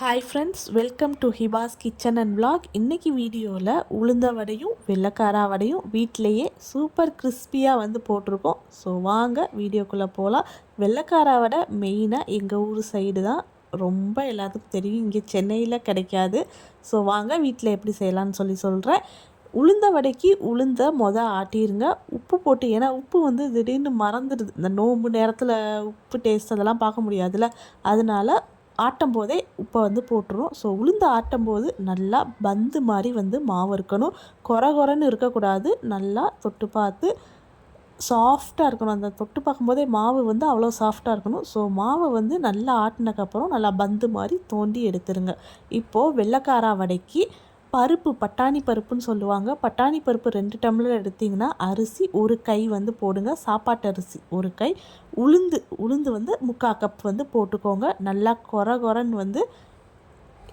Hi friends welcome to Hiba's kitchen and vlog இன்றைக்கி வீடியோவில் உளுந்த வடையும் வெள்ளைக்காரா வடையும் வீட்டிலையே சூப்பர் கிறிஸ்பியாக வந்து போட்டிருக்கோம். ஸோ வாங்க வீடியோக்குள்ளே போகலாம் வெள்ளைக்காரா வடை மெயினாக எங்கள் ஊர் சைடு தான். ரொம்ப எல்லாத்துக்கும் தெரியும் இங்கே சென்னையில் கிடைக்காது. ஸோ வாங்க வீட்டில் எப்படி செய்யலான்னு சொல்லி சொல்கிறேன் உளுந்த வடைக்கு உளுந்த மொதல் ஆட்டிருங்க. உப்பு போட்டு ஏன்னா உப்பு வந்து திடீர்னு மறந்துடுது. இந்த நோம்பு நேரத்தில் உப்பு டேஸ்ட் அதெல்லாம் பார்க்க முடியாதுல்ல. அதனால் ஆட்டும் போதே உப்பை வந்து போட்டுரும் ஸோ உளுந்து ஆட்டும் போது நல்லா பந்து மாதிரி வந்து மாவு இருக்கணும். கொர கொரன்னு இருக்கக்கூடாது. நல்லா தொட்டு பார்த்து சாஃப்டாக இருக்கணும். அந்த தொட்டு பார்க்கும்போதே மாவு வந்து அவ்வளோ சாஃப்டாக இருக்கணும். ஸோ மாவை வந்து நல்லா ஆட்டினக்கப்புறம் நல்லா பந்து மாதிரி தோண்டி எடுத்துருங்க. இப்போது வெள்ளைக்காரா வடைக்கு பருப்பு பட்டாணி பருப்புன்னு சொல்லுவாங்க. பட்டாணி பருப்பு ரெண்டு டம்ளர் எடுத்திங்கன்னா அரிசி ஒரு கை வந்து போடுங்க. சாப்பாட்டு அரிசி ஒரு கை. உளுந்து உளுந்து வந்து முக்கால் கப் வந்து போட்டுக்கோங்க. நல்லா கொர கொரன்னு வந்து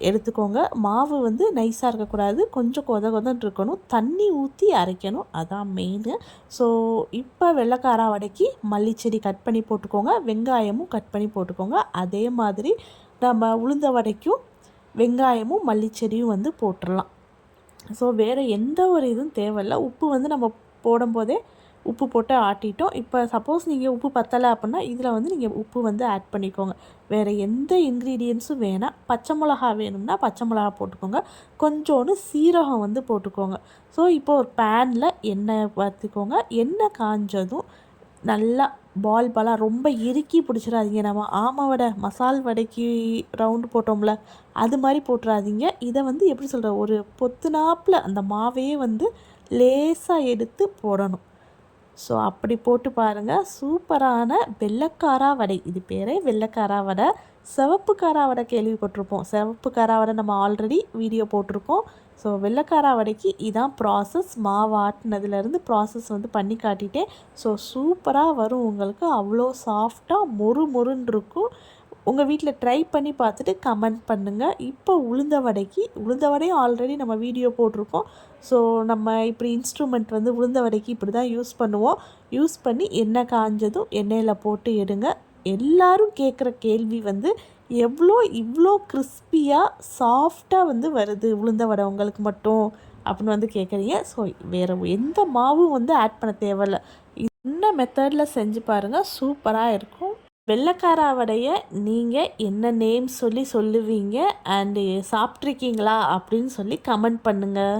எடுத்துக்கோங்க. மாவு வந்து நைஸாக இருக்கக்கூடாது. கொஞ்சம் கொத கொதன்னு இருக்கணும். தண்ணி ஊற்றி அரைக்கணும். அதான் மெயின் ஸோ இப்போ வெள்ளைக்காரா வடைக்கு மல்லிச்செடி கட் பண்ணி போட்டுக்கோங்க. வெங்காயமும் கட் பண்ணி போட்டுக்கோங்க. அதே மாதிரி நம்ம உளுந்த வடைக்கும் வெங்காயமும் மல்லிச்செடியும் வந்து போட்டுடலாம் ஸோ வேறு எந்த ஒரு இதுவும் தேவையில்ல. உப்பு வந்து நம்ம போடும்போதே உப்பு போட்டு ஆட்டிட்டோம். இப்போ சப்போஸ் நீங்கள் உப்பு பத்தலை அப்படின்னா இதில் வந்து நீங்கள் உப்பு வந்து ஆட் பண்ணிக்கோங்க. வேறு எந்த இன்க்ரீடியன்ஸும் வேணாம். பச்சை மிளகா வேணும்னா பச்சை மிளகா போட்டுக்கோங்க. கொஞ்சோண்டு சீரகம் வந்து போட்டுக்கோங்க. ஸோ இப்போ ஒரு பேனில் எண்ணெய் பார்த்துக்கோங்க எண்ணெய் காஞ்சதும் நல்லா பால் பாலாக ரொம்ப இறுக்கி பிடிச்சிடாதீங்க நம்ம ஆமை வடை மசால் வடைக்கு ரவுண்டு போட்டோம்ல அது மாதிரி போட்டுறாதீங்க. இதை வந்து எப்படி சொல்கிற ஒரு பொத்துனாப்பில் அந்த மாவையே வந்து லேசாக எடுத்து போடணும். ஸோ அப்படி போட்டு பாருங்கள் சூப்பரான வெள்ளைக்காரா வடை. இது பேரே வெள்ளைக்காரா வடை. சிவப்பு காரா வடை கேள்விப்பட்டிருப்போம். சிவப்பு காரா வடை நம்ம ஆல்ரெடி வீடியோ போட்டிருக்கோம். ஸோ வெள்ளைக்காரா வடைக்கு இதான் ப்ராசஸ் மாவு ஆட்டினதுலேருந்து ப்ராசஸ் வந்து பண்ணி காட்டிட்டேன். ஸோ சூப்பராக வரும். உங்களுக்கு அவ்வளோ சாஃப்டாக மொறு மொறுன்னு இருக்கும். உங்கள் வீட்டில் ட்ரை பண்ணி பார்த்துட்டு கமெண்ட் பண்ணுங்கள் இப்போ உளுந்த வடைக்கு உளுந்த வடையும் ஆல்ரெடி நம்ம வீடியோ போட்டிருக்கோம். ஸோ நம்ம இப்படி இன்ஸ்ட்ருமெண்ட் வந்து உளுந்த வடைக்கு இப்படி தான் யூஸ் பண்ணுவோம். யூஸ் பண்ணி எண்ணெய் காஞ்சதும் எண்ணெயில் போட்டு எடுங்க. எல்லாரும் கேட்குற கேள்வி வந்து எவ்வளோ இவ்வளோ கிறிஸ்பியாக சாஃப்டாக வந்து வருது உளுந்த வடை உங்களுக்கு மட்டும் அப்படின்னு வந்து கேட்குறீங்க. ஸோ வேறு எந்த மாவும் வந்து ஆட் பண்ண தேவையில்லை. என்ன மெத்தடில் செஞ்சு பாருங்கள் சூப்பராக இருக்கும். வெள்ளைக்காராவடையை நீங்கள் என்ன நேம் சொல்லி சொல்லுவீங்க அண்டு சாப்பிட்ருக்கீங்களா அப்படின்னு சொல்லி கமெண்ட் பண்ணுங்கள்